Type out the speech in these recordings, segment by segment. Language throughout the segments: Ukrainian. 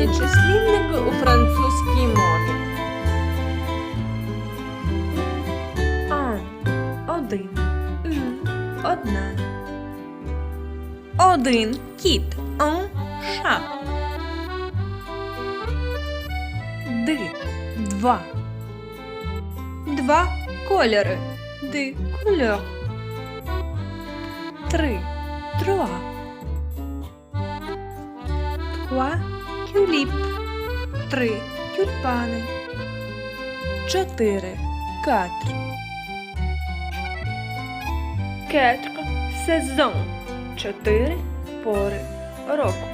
останні числівники у французькій мові. Un – один. Одна. Один кіт. Un chat. Ди – два. Два кольори. Ди couleurs. Три. Trois. Trois 3. Тюльпани. 4. Катр. 4. Сезон. 4 пори року.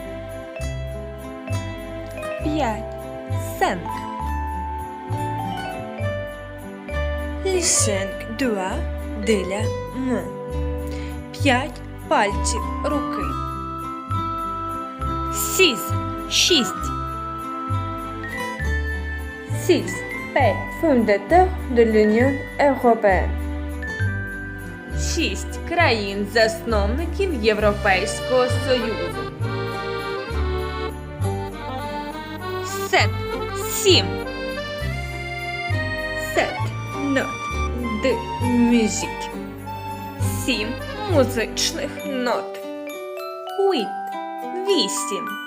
5. Сенк. Лісенк дуа деля м. 5 пальців руки. Сіс. 6. Six. Pays fondateur de l'Union européenne. Шість країн засновників Європейського Союзу. Сет. Сім. Сет. Нот. Де мюзик. Сім музичних нот. Huit. Вісім.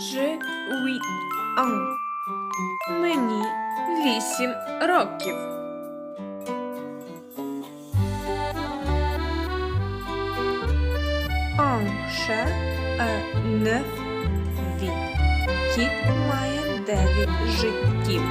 Huit ans. Мені вісім років. Chat a neuf vies. Кіт має дев'ять життів.